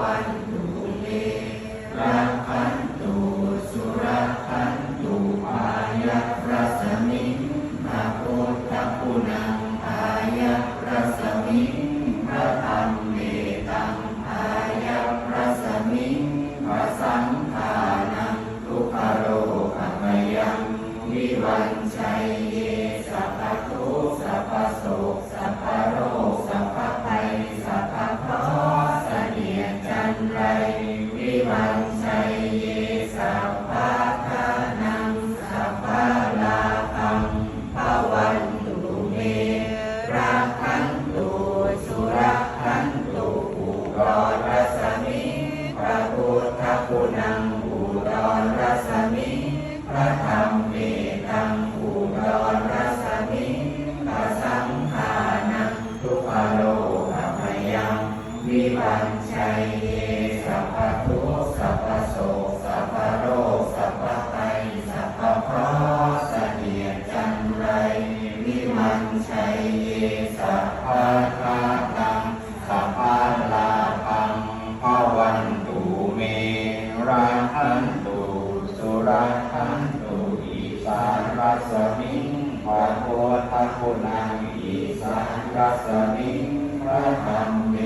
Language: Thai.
วันตุเมรักขันตุสุรขันตุอายะรัสมิงมาพุทธคุณังอายะรัสมิงพระธรรมเมตังอายะรัสมิงพระสังฆานังทุกขโรอภยังวิวันชัยเยสัพพทุกข์สัพ ไรวิวันชัยเยสัพพะทานังสัพพะลาภังภวันตุเมรักขันตุสุรขันตุอุดรรัสมิพระพุทธคุณังอุดรรัสมิพระธรรม วิวันชัยเยสัพพทุกสัพพโศกสัพพโรคสัพพภัยสัพพคระห์เสียดจันไรวิวันชัยเยสัพพะทาตังสัพพะลาภังภวันตุเมราคันตุสุราคันตุอิสานรัสมิงพระโพธคุณังอิสานรัสมิงพระธรรมเม